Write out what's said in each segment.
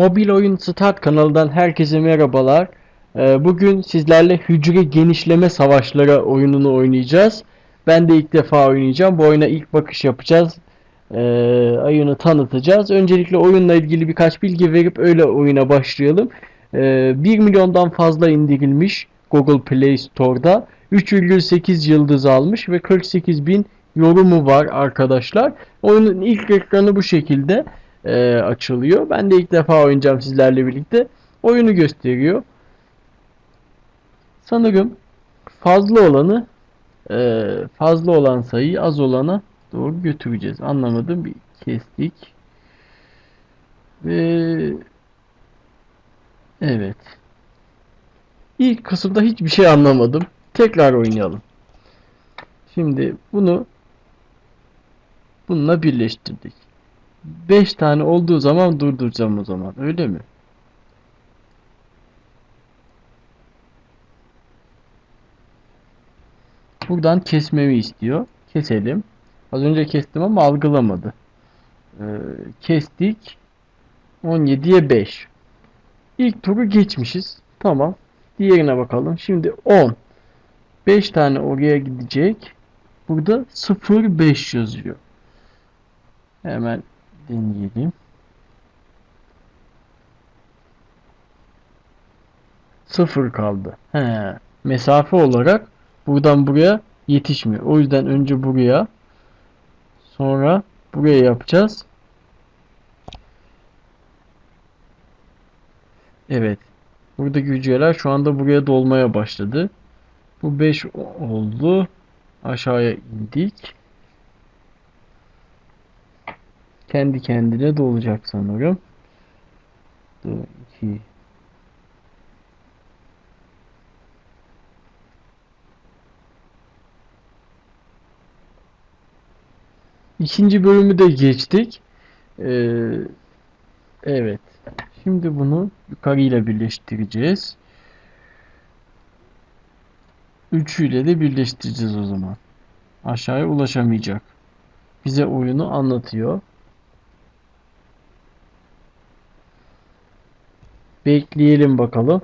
Mobil Oyun Start kanalından herkese merhabalar. Ee, Bugün sizlerle hücre genişleme savaşları oyununu oynayacağız. Ben de ilk defa oynayacağım. Bu oyuna ilk bakış yapacağız. Ee, oyunu tanıtacağız. Öncelikle oyunla ilgili birkaç bilgi verip öyle oyuna başlayalım. Ee, 1 milyondan fazla indirilmiş Google Play Store'da. 3,8 yıldız almış ve 48 bin yorumu var arkadaşlar. Oyunun ilk ekranı bu şekilde e, açılıyor. Ben de ilk defa oynayacağım sizlerle birlikte. Oyunu gösteriyor. Sanırım fazla olanı e, fazla olan sayıyı az olana doğru götüreceğiz. Anlamadım. Bir kestik. Ve evet. İlk kısımda hiçbir şey anlamadım. Tekrar oynayalım. Şimdi bunu bununla birleştirdik. 5 tane olduğu zaman durduracağım o zaman. Öyle mi? Buradan kesmemi istiyor. Keselim. Az önce kestim ama algılamadı. Ee, kestik. 17'ye 5. İlk turu geçmişiz. Tamam. Diğerine bakalım. Şimdi 10. 5 tane oraya gidecek. Burada 0-5 yazıyor. Hemen deneyelim. Sıfır kaldı. He. Mesafe olarak buradan buraya yetişmiyor. O yüzden önce buraya sonra buraya yapacağız. Evet. Buradaki hücreler şu anda buraya dolmaya başladı. Bu 5 oldu. Aşağıya indik. Kendi kendine dolacak sanırım. 2 İkinci bölümü de geçtik. Ee, evet. Şimdi bunu yukarıyla birleştireceğiz. Üçüyle de birleştireceğiz o zaman. Aşağıya ulaşamayacak. Bize oyunu anlatıyor. Bekleyelim bakalım.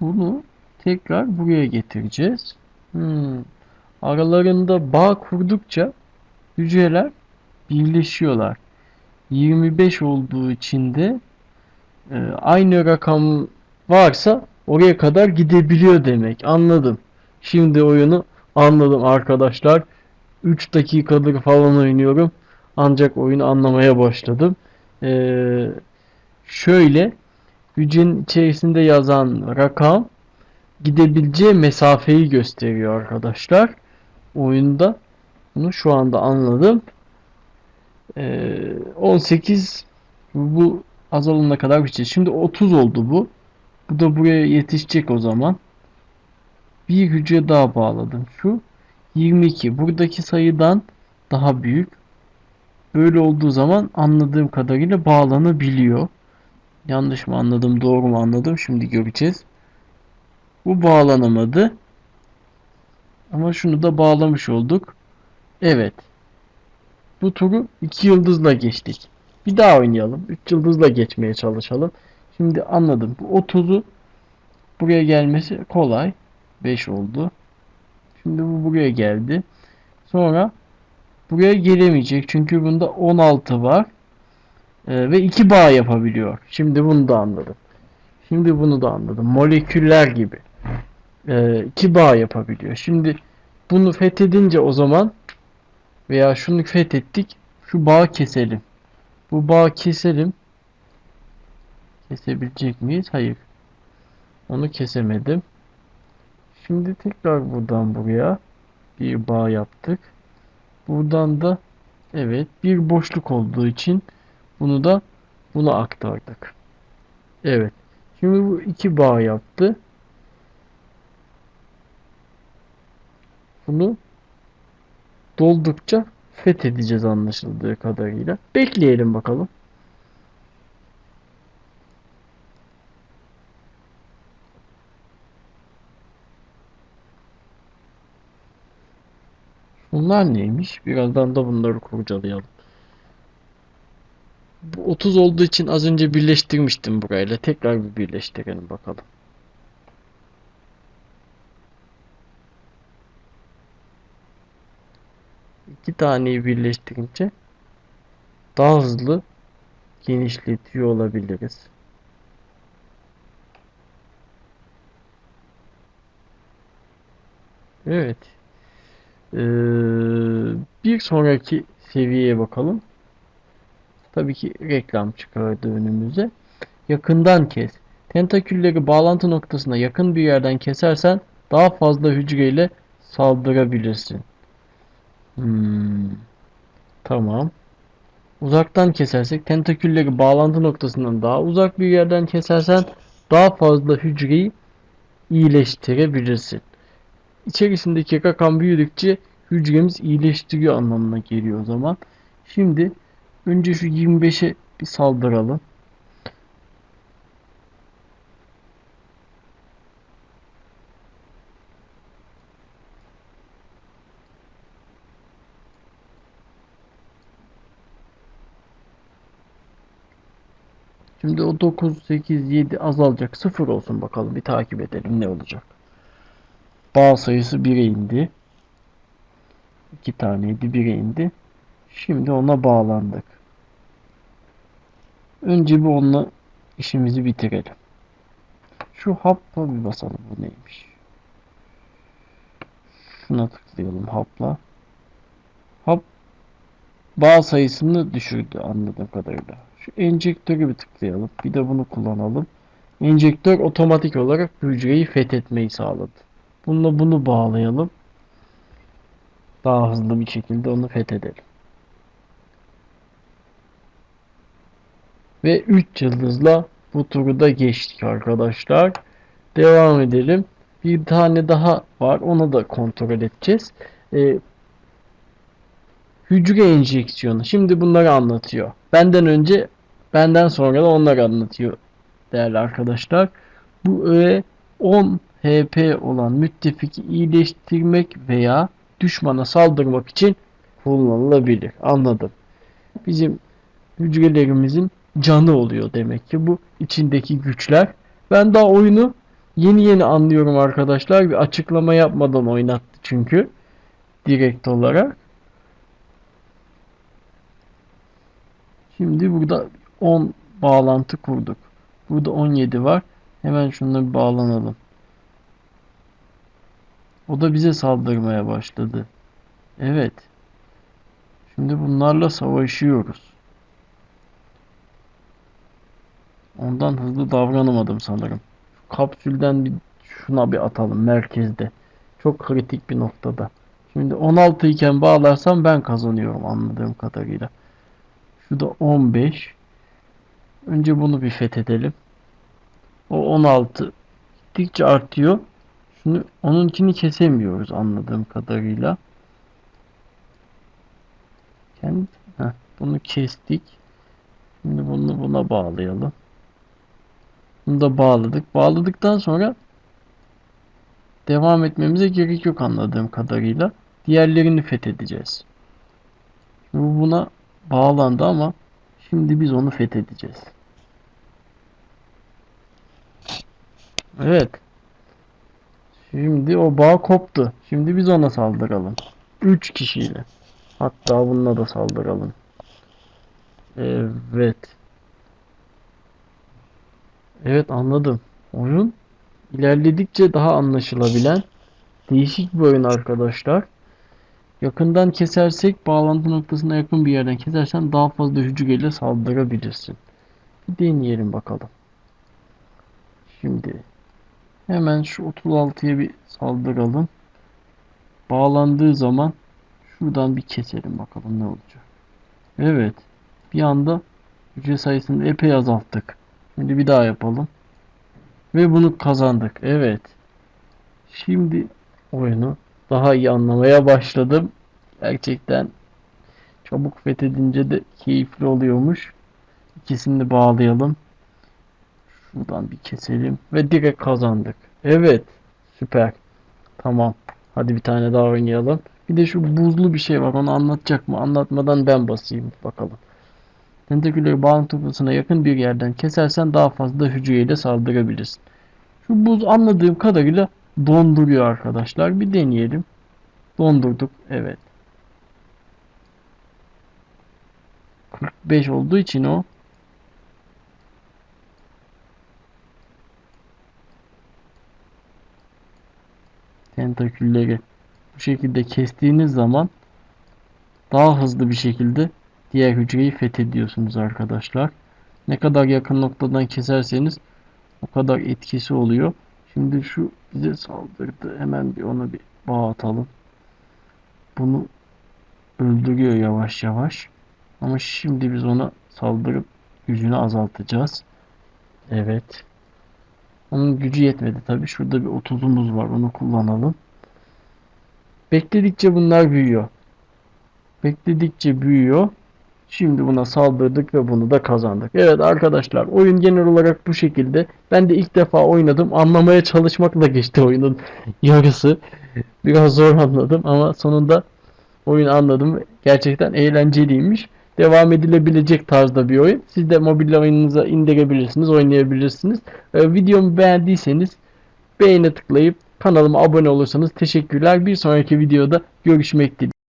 Bunu tekrar buraya getireceğiz. Hmm. Aralarında bağ kurdukça hücreler birleşiyorlar. 25 olduğu için de aynı rakam varsa oraya kadar gidebiliyor demek. Anladım. Şimdi oyunu anladım arkadaşlar. 3 dakikadır falan oynuyorum. Ancak oyunu anlamaya başladım. Ee, şöyle hücrenin içerisinde yazan rakam gidebileceği mesafeyi gösteriyor arkadaşlar. Oyunda bunu şu anda anladım. Ee, 18 bu azalana kadar bitecek. Şimdi 30 oldu bu. Bu da buraya yetişecek o zaman. Bir hücre daha bağladım. Şu 22. Buradaki sayıdan daha büyük. Böyle olduğu zaman anladığım kadarıyla bağlanabiliyor. Yanlış mı anladım, doğru mu anladım? Şimdi göreceğiz. Bu bağlanamadı. Ama şunu da bağlamış olduk. Evet. Bu turu 2 yıldızla geçtik. Bir daha oynayalım. 3 yıldızla geçmeye çalışalım. Şimdi anladım. Bu 30'u buraya gelmesi kolay. 5 oldu. Şimdi bu buraya geldi. Sonra buraya gelemeyecek. Çünkü bunda 16 var. Ee, ve 2 bağ yapabiliyor. Şimdi bunu da anladım. Şimdi bunu da anladım. Moleküller gibi. Ee, iki bağ yapabiliyor. Şimdi bunu fethedince o zaman veya şunu fethettik. Şu bağı keselim. Bu bağı keselim. Kesebilecek miyiz? Hayır. Onu kesemedim. Şimdi tekrar buradan buraya bir bağ yaptık. Buradan da evet bir boşluk olduğu için bunu da buna aktardık. Evet. Şimdi bu iki bağ yaptı. Bunu doldukça fethedeceğiz anlaşıldığı kadarıyla. Bekleyelim bakalım. Bunlar neymiş? Birazdan da bunları kurcalayalım. Bu 30 olduğu için az önce birleştirmiştim burayla. Tekrar bir birleştirelim bakalım. İki taneyi birleştirince daha hızlı genişletiyor olabiliriz. Evet. Ee, bir sonraki seviyeye bakalım. Tabii ki reklam çıkardı önümüze. Yakından kes. Tentakülleri bağlantı noktasına yakın bir yerden kesersen daha fazla hücreyle saldırabilirsin. Hmm. Tamam. Uzaktan kesersek tentakülleri bağlantı noktasından daha uzak bir yerden kesersen daha fazla hücreyi iyileştirebilirsin. İçerisindeki rakam büyüdükçe hücremiz iyileştiriyor anlamına geliyor o zaman. Şimdi önce şu 25'e bir saldıralım. Şimdi o 9, 8, 7 azalacak. 0 olsun bakalım. Bir takip edelim ne olacak. Bağ sayısı 1'e indi. 2 taneydi 1'e indi. Şimdi ona bağlandık. Önce bir onunla işimizi bitirelim. Şu hapla bir basalım. Bu neymiş? Şuna tıklayalım hapla. Hap bağ sayısını düşürdü anladığım kadarıyla. Enjektörü bir tıklayalım. Bir de bunu kullanalım. Enjektör otomatik olarak hücreyi fethetmeyi sağladı. Bununla bunu bağlayalım. Daha hızlı bir şekilde onu fethedelim. Ve 3 yıldızla bu turu da geçtik arkadaşlar. Devam edelim. Bir tane daha var. Onu da kontrol edeceğiz. Ee, hücre enjeksiyonu. Şimdi bunları anlatıyor. Benden önce, benden sonra da onları anlatıyor değerli arkadaşlar. Bu öğe 10 HP olan müttefiki iyileştirmek veya düşmana saldırmak için kullanılabilir. Anladım. Bizim hücrelerimizin canı oluyor demek ki bu içindeki güçler. Ben daha oyunu yeni yeni anlıyorum arkadaşlar. Bir açıklama yapmadan oynattı çünkü direkt olarak. Şimdi burada 10 bağlantı kurduk. Burada 17 var. Hemen şununla bir bağlanalım. O da bize saldırmaya başladı. Evet. Şimdi bunlarla savaşıyoruz. Ondan hızlı davranamadım sanırım. Kapsülden bir şuna bir atalım merkezde. Çok kritik bir noktada. Şimdi 16 iken bağlarsam ben kazanıyorum anladığım kadarıyla. Şu da 15. Önce bunu bir fethedelim. O 16 gittikçe artıyor. Şunu onunkini kesemiyoruz anladığım kadarıyla. Kendi heh, bunu kestik. Şimdi bunu buna bağlayalım. Bunu da bağladık. Bağladıktan sonra devam etmemize gerek yok anladığım kadarıyla. Diğerlerini fethedeceğiz. Bu buna bağlandı ama şimdi biz onu fethedeceğiz. Evet. Şimdi o bağ koptu. Şimdi biz ona saldıralım. 3 kişiyle. Hatta bununla da saldıralım. Evet. Evet anladım. Oyun ilerledikçe daha anlaşılabilen değişik bir oyun arkadaşlar. Yakından kesersek bağlantı noktasına yakın bir yerden kesersen daha fazla hücreyle saldırabilirsin. Deneyelim bakalım. Şimdi hemen şu 36'ya bir saldıralım. Bağlandığı zaman şuradan bir keselim bakalım ne olacak. Evet. Bir anda hücre sayısını epey azalttık. Şimdi bir daha yapalım. Ve bunu kazandık. Evet. Şimdi oyunu daha iyi anlamaya başladım. Gerçekten çabuk fethedince de keyifli oluyormuş. İkisini bağlayalım. Şuradan bir keselim ve direkt kazandık. Evet. Süper. Tamam. Hadi bir tane daha oynayalım. Bir de şu buzlu bir şey var. Onu anlatacak mı? Anlatmadan ben basayım bakalım. Tentakülleri bağlantı noktasına yakın bir yerden kesersen daha fazla hücreyle saldırabilirsin. Şu buz anladığım kadarıyla donduruyor arkadaşlar. Bir deneyelim. Dondurduk. Evet. 45 olduğu için o tentakülleri bu şekilde kestiğiniz zaman daha hızlı bir şekilde diğer hücreyi fethediyorsunuz arkadaşlar. Ne kadar yakın noktadan keserseniz o kadar etkisi oluyor. Şimdi şu bize saldırdı. Hemen bir ona bir bağ atalım. Bunu öldürüyor yavaş yavaş. Ama şimdi biz ona saldırıp gücünü azaltacağız. Evet. Onun gücü yetmedi tabi. Şurada bir 30'umuz var. Onu kullanalım. Bekledikçe bunlar büyüyor. Bekledikçe büyüyor. Şimdi buna saldırdık ve bunu da kazandık. Evet arkadaşlar oyun genel olarak bu şekilde. Ben de ilk defa oynadım. Anlamaya çalışmakla geçti oyunun yarısı. Biraz zor anladım ama sonunda oyunu anladım. Gerçekten eğlenceliymiş. Devam edilebilecek tarzda bir oyun. Siz de mobil oyununuza indirebilirsiniz, oynayabilirsiniz. Ee, videomu beğendiyseniz beğene tıklayıp kanalıma abone olursanız teşekkürler. Bir sonraki videoda görüşmek dileğiyle.